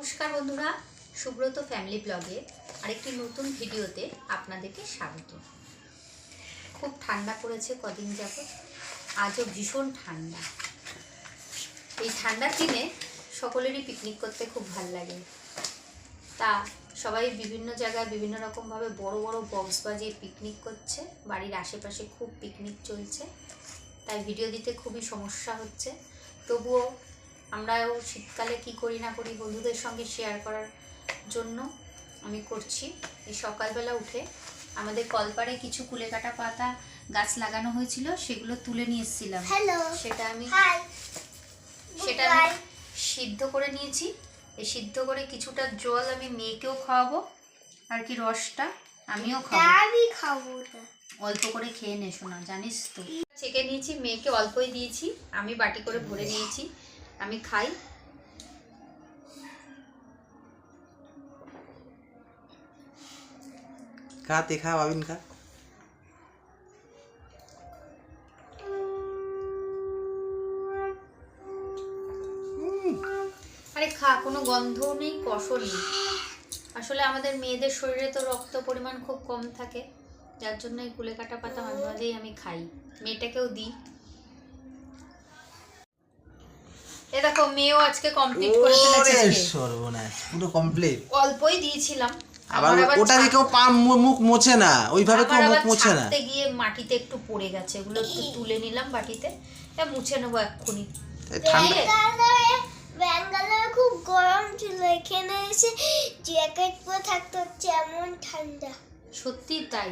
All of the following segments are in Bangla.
নমস্কার বন্ধুরা, সুব্রত ফ্যামিলি ব্লগে আরেকটি নতুন ভিডিওতে আপনাদেরকে স্বাগত। খুব ঠান্ডা পড়েছে কদিন যাবত আজও ভীষণ ঠান্ডা। এই ঠান্ডার দিনে সকলেরই পিকনিক করতে খুব ভালো লাগে। তা সবাই বিভিন্ন জায়গায় বিভিন্ন রকমভাবে বড় বড় বক্স বাজিয়ে পিকনিক করছে, বাড়ির আশেপাশে খুব পিকনিক চলছে, তাই ভিডিও দিতে খুবই সমস্যা হচ্ছে। তবুও আমরাও শীতকালে কি করি না করি বন্ধুদের সঙ্গে শেয়ার করার জন্য আমি করছি। এই সকালবেলা উঠে আমাদের কলপারে কিছু কুলে কাটা পাতা গাছ লাগানো হয়েছিল সেগুলো তুলে নিয়ে এসেছিলাম। সেটা আমি সেটা আমি সিদ্ধ করে নিয়েছি। এই সিদ্ধ করে কিছুটা জল আমি মেয়েকেও খাওয়াবো আর কি রসটা আমিও খাব। আমি খাব অল্প করে খেয়ে নে শোনা জানিস তো। ছেঁকে নিয়েছি মেয়েকে অল্পই দিয়েছি আমি বাটি করে ভরে নিয়েছি। আমি খাই। খা তে খা ভাবিন খা। আরে খা কোনো গন্ধ নেই কষও নেই। আসলে আমাদের মেয়েদের শরীরে তো রক্ত পরিমাণ খুব কম থাকে যার জন্য এই কুলে কুলেকাটা পাতা মাঝে মাঝেই আমি খাই। মেয়েটাকেও দিই। এ দেখো মেয়েও আজকে কমপ্লিট করে ফেলেছে। ওরে সর্বনাশ পুরো কমপ্লিট অল্পই দিয়েছিলাম। আবার ওটা পা মুখ মোছে না ওইভাবে কেউ মুখ মোছে না। গিয়ে মাটিতে একটু পড়ে গেছে এগুলো একটু তুলে নিলাম বাটিতে। এ মুছে নেব এক্ষুনি। ব্যাঙ্গালোরে খুব গরম ছিল এখানে এসে জ্যাকেট পরে থাকতে হচ্ছে এমন ঠান্ডা। সত্যি তাই।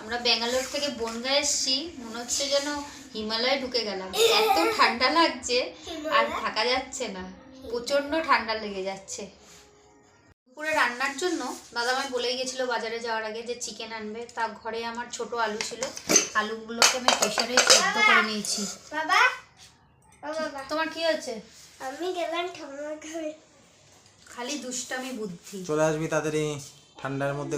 আমরা ব্যাঙ্গালোর থেকে বনগা এসেছি মনে হচ্ছে যেন হিমালয়ে ঢুকে গেলাম। এত ঠান্ডা লাগছে আর থাকা যাচ্ছে না। প্রচণ্ড ঠান্ডা লেগে যাচ্ছে। দুপুরে রান্নার জন্য দাদা দাদামাই বলেই গেছিল বাজারে যাওয়ার আগে যে চিকেন আনবে। তা ঘরে আমার ছোট আলু ছিল। আলুগুলোকে আমি প্রেশারে সিদ্ধ করে নিয়েছি। বাবা! তোমার কি হয়েছে? আমি গেলাম ঠাম্মার খালি দুষ্টামি বুদ্ধি। চলে আসবি তাড়াতাড়ি। ঠান্ডার মধ্যে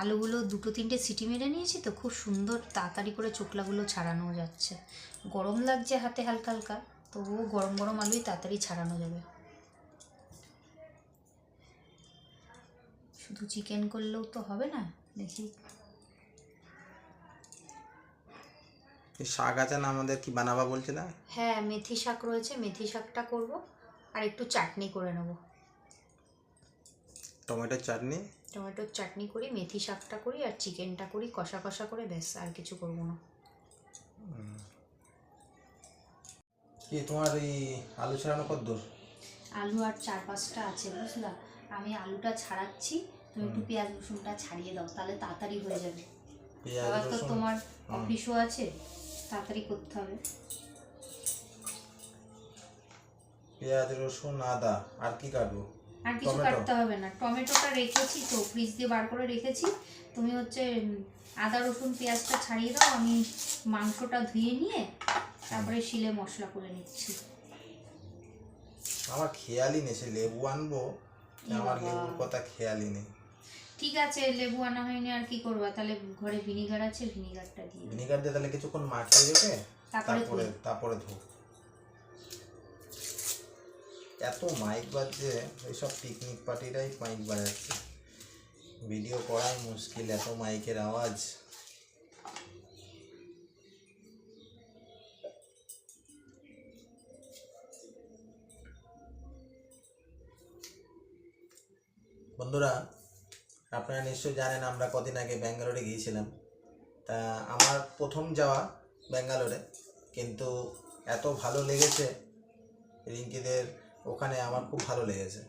আলুগুলো দুটো তিনটে সিটি মেরে নিয়েছি তো খুব সুন্দর তাড়াতাড়ি করে চোখলাগুলো ছাড়ানো যাচ্ছে। গরম লাগছে হাতে হালকা হালকা তবুও গরম গরম আলুই তাড়াতাড়ি ছাড়ানো যাবে। শুধু চিকেন করলেও তো হবে না দেখি। শাক আছে না আমাদের কি বানাবা বলছে না? হ্যাঁ মেথি শাক রয়েছে মেথি শাকটা করব আর একটু চাটনি করে নেব। টমেটোর চাটনি? টমেটোর চাটনি করি মেথি শাকটা করি আর চিকেনটা করি কষা কষা করে ব্যাস আর কিছু করব না। কি তোমার এই আলু ছাড়ানো কত দূর? আলু আর চার পাঁচটা আছে বুঝলা? আমি আলুটা ছাড়াচ্ছি তুমি একটু পেঁয়াজ রসুনটা ছাড়িয়ে দাও তাহলে তাড়াতাড়ি হয়ে যাবে। পেঁয়াজ আবার তো তোমার। অফিসও আছে তাড়াতাড়ি করতে হবে। পেঁয়াজ রসুন আদা আর কি কাটবো? আর কিছু কাটতে হবে না। টমেটোটা রেখেছি তো ফ্রিজ দিয়ে বার করে রেখেছি। তুমি হচ্ছে আদা রসুন পেঁয়াজটা ছাড়িয়ে দাও। আমি মাংসটা ধুয়ে নিয়ে তারপরে শিলে মশলা করে নিচ্ছি। আমার খেয়ালই নেই সে লেবু আনব আমার লেবুর কথা খেয়ালই নেই। ঠিক আছে লেবু আনা হয়নি আর কি করবা? তাহলে ঘরে ভিনিগার আছে ভিনিগারটা দিয়ে ভিনিগার দিয়ে তাহলে কিছুক্ষণ মাখিয়ে রেখে তারপরে তারপরে ধুয়ে। এত মাইক বাজছে, এইসব পিকনিক পার্টিরাই মাইক বাজাচ্ছে। ভিডিও করাই মুশকিল, এত মাইকের আওয়াজ। বন্ধুরা, আপনারা নিশ্চয়ই জানেন আমরা কদিন আগে ব্যাঙ্গালোরে গিয়েছিলাম। তা আমার প্রথম যাওয়া ব্যাঙ্গালোরে, কিন্তু এত ভালো লেগেছে, রিঙ্কিদের ওখানে আমার খুব ভালো লেগেছে।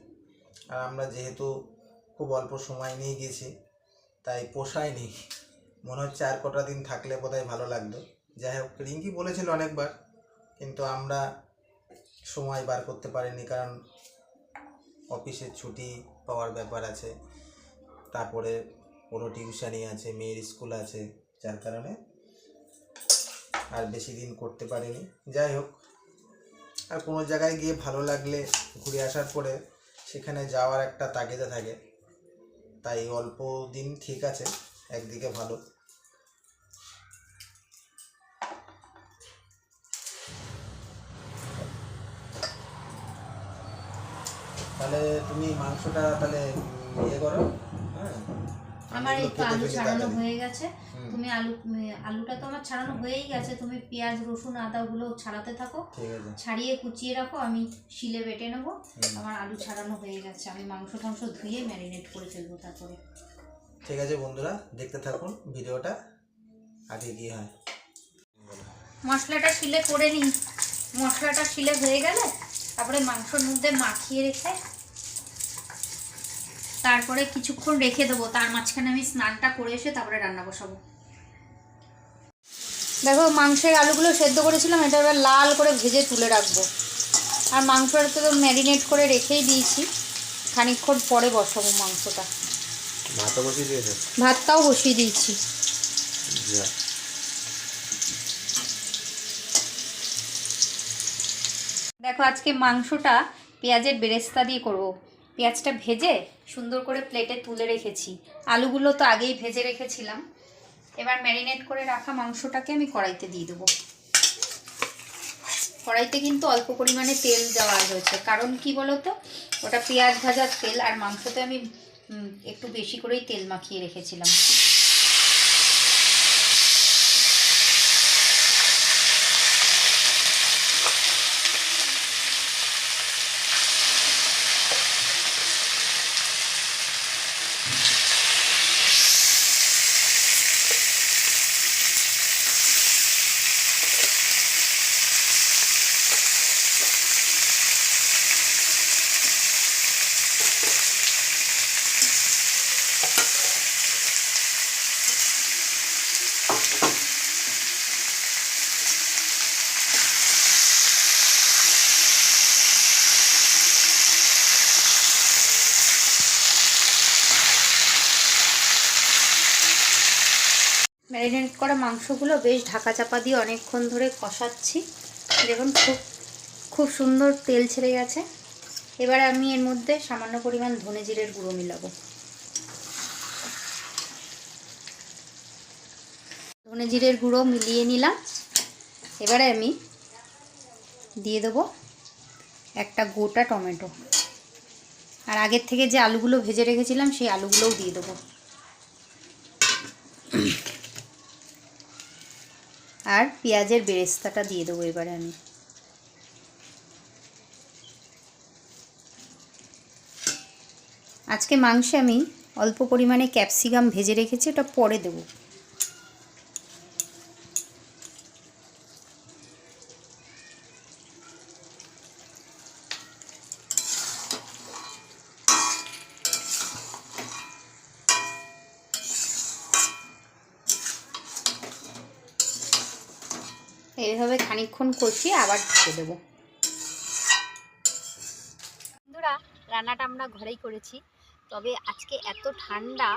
আর আমরা যেহেতু খুব অল্প সময় নিয়ে গেছি, তাই পোষায়নি। মনে হচ্ছে আর কটা দিন থাকলে বোধহয় ভালো লাগতো। যাই হোক, রিঙ্কি বলেছিল অনেকবার, কিন্তু আমরা সময় বার করতে পারিনি কারণ অফিসের ছুটি পাওয়ার ব্যাপার আছে। তারপরে ওরও টিউশানি আছে, মেয়ের স্কুল আছে, যার কারণে আর বেশি দিন করতে পারিনি। যাই হোক আর কোনো জায়গায় গিয়ে ভালো লাগলে ঘুরে আসার পরে সেখানে যাওয়ার একটা তাগিদা থাকে। তাই অল্প দিন ঠিক আছে, একদিকে ভালো। তাহলে তুমি মাংসটা তাহলে ইয়ে করো হ্যাঁ? আমার এই তো আলু ছাড়ানো হয়ে গেছে। তুমি আলু আলুটা তো আমার ছাড়ানো হয়েই গেছে। তুমি পেঁয়াজ রসুন আদাগুলো ছাড়াতে থাকো। ছাড়িয়ে কুচিয়ে রাখো। আমি শিলে বেটে নেব। আমার আলু ছাড়ানো হয়ে গেছে। আমি মাংস টাংস ধুয়ে ম্যারিনেট করে ফেলব তারপরে। ঠিক আছে বন্ধুরা দেখতে থাকুন ভিডিওটা। আগে কি হয়। মশলাটা শিলে করে নিই। মশলাটা শিলে হয়ে গেলে তারপরে মাংসর মধ্যে মাখিয়ে রেখে তারপরে কিছুক্ষণ রেখে দেবো তার মাঝখানে আমি স্নানটা করে এসে তারপরে রান্না বসাবো। দেখো মাংসের আলুগুলো সেদ্ধ করেছিলাম এটা এবার লাল করে ভেজে তুলে রাখব। আর মাংসটা তো ম্যারিনেট করে রেখেই দিয়েছি খানিকক্ষণ পরে বসাবো মাংসটা। ভাতটাও বসিয়ে দিয়েছি। দেখো আজকে মাংসটা পেঁয়াজের বেরেস্তা দিয়ে করব। পেঁয়াজটা ভেজে সুন্দর করে প্লেটে তুলে রেখেছি। আলুগুলো তো আগেই ভেজে রেখেছিলাম। এবার ম্যারিনেট করে রাখা মাংসটাকে আমি কড়াইতে দিয়ে দেবো। কড়াইতে কিন্তু অল্প পরিমাণে তেল দেওয়া হয়েছে। কারণ কি বলতো? ওটা পেঁয়াজ ভাজার তেল, আর মাংসতে আমি একটু বেশি করেই তেল মাখিয়ে রেখেছিলাম। ম্যারিনেট করা মাংসগুলো বেশ ঢাকা চাপা দিয়ে অনেকক্ষণ ধরে কষাচ্ছি। দেখুন, খুব খুব সুন্দর তেল ছেড়ে গেছে। এবার আমি এর মধ্যে সামান্য পরিমাণ ধনে জিরের গুঁড়ো মিলাবো। ধনে জিরের গুঁড়ো মিলিয়ে নিলাম। এবারে আমি দিয়ে দেবো একটা গোটা টমেটো। আর আগের থেকে যে আলুগুলো ভেজে রেখেছিলাম, সেই আলুগুলোও দিয়ে দেবো। আর পেঁয়াজের বেরেস্তাটা দিয়ে দেবো এবারে আমি। আজকে মাংসে আমি অল্প পরিমাণে ক্যাপসিকাম ভেজে রেখেছি, ওটা পরে দেবো। খানিকক্ষণ কষিয়ে আবার ঢেকে দেবো। বন্ধুরা রান্নাটা আমরা ঘরেই করেছি। তবে আজকে এত ঠান্ডা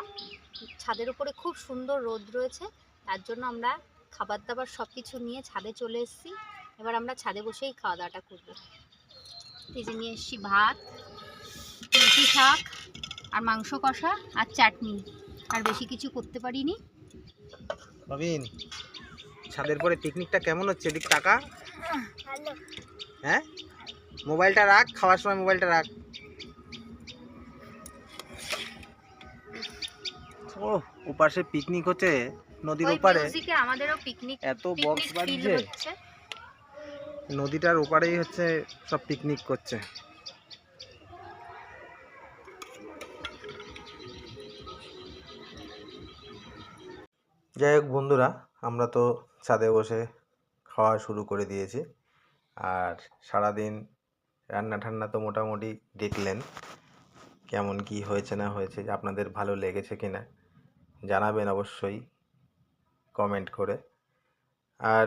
ছাদের উপরে খুব সুন্দর রোদ রয়েছে তার জন্য আমরা খাবার দাবার সব কিছু নিয়ে ছাদে চলে এসেছি। এবার আমরা ছাদে বসেই খাওয়া দাওয়াটা করব। এই যে নিয়ে এসেছি ভাত মেথি শাক আর মাংস কষা আর চাটনি। আর বেশি কিছু করতে পারিনি। ছাদের পরে পিকনিকটা কেমন হচ্ছে? এদিক টাকা হ্যাঁ মোবাইলটা রাখ খাওয়ার সময় মোবাইলটা রাখ। ও ওপাশে পিকনিক হচ্ছে নদীর ওপারে। মিউজিকে আমাদেরও পিকনিক এত বক্স বাজছে। নদীটার ওপারেই হচ্ছে সব পিকনিক করছে। যাই হোক বন্ধুরা আমরা তো ছাদে বসে খাওয়া শুরু করে দিয়েছি। আর সারাদিন রান্না ঠান্না তো মোটামুটি দেখলেন, কেমন কি হয়েছে না হয়েছে, আপনাদের ভালো লেগেছে কি না জানাবেন অবশ্যই কমেন্ট করে। আর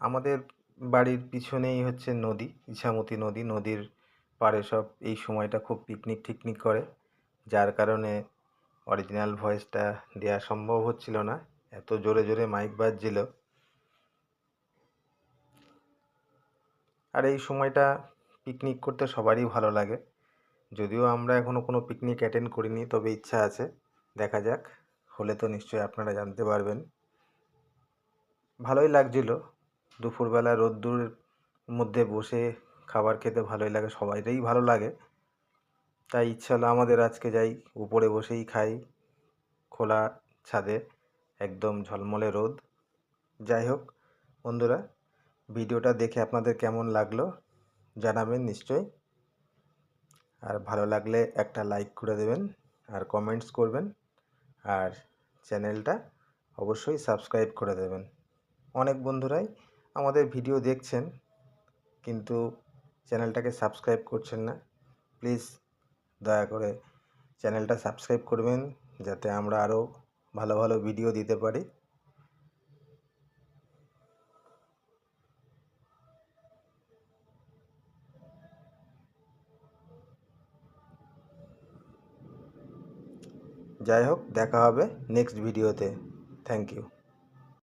আমাদের বাড়ির পিছনেই হচ্ছে নদী, ইছামতি নদী। নদীর পাড়ে সব এই সময়টা খুব পিকনিক টিকনিক করে, যার কারণে অরিজিনাল ভয়েসটা দেওয়া সম্ভব হচ্ছিল না। এত জোরে জোরে মাইক বাজছিল। আর এই সময়টা পিকনিক করতে সবারই ভালো লাগে। যদিও আমরা এখনও কোনো পিকনিক অ্যাটেন্ড করিনি, তবে ইচ্ছা আছে। দেখা যাক, হলে তো নিশ্চয়ই আপনারা জানতে পারবেন। ভালোই লাগছিল। দুপুরবেলা রোদ্দুরের মধ্যে বসে খাবার খেতে ভালোই লাগে সবাইটাই ভালো লাগে। তাই ইচ্ছা হলো আমাদের আজকে যাই, উপরে বসেই খাই, খোলা ছাদে। একদম ঝলমলে রোদ। যাই হোক, বন্ধুরা, ভিডিওটা দেখে আপনাদের কেমন লাগল জানাবেন নিশ্চয়ই। আর ভালো লাগলে একটা লাইক করে দেবেন আর কমেন্টস করবেন। আর চ্যানেলটা অবশ্যই সাবস্ক্রাইব করে দেবেন। অনেক বন্ধুরাই আমাদের ভিডিও দেখছেন, কিন্তু চ্যানেলটাকে সাবস্ক্রাইব করছেন না। প্লিজ দয়া করে চ্যানেলটা সাবস্ক্রাইব করবেন, যাতে আমরা আরও ভালো ভালো ভিডিও দিতে পারি। যাই হোক দেখা হবে নেক্সট ভিডিওতে থ্যাংক ইউ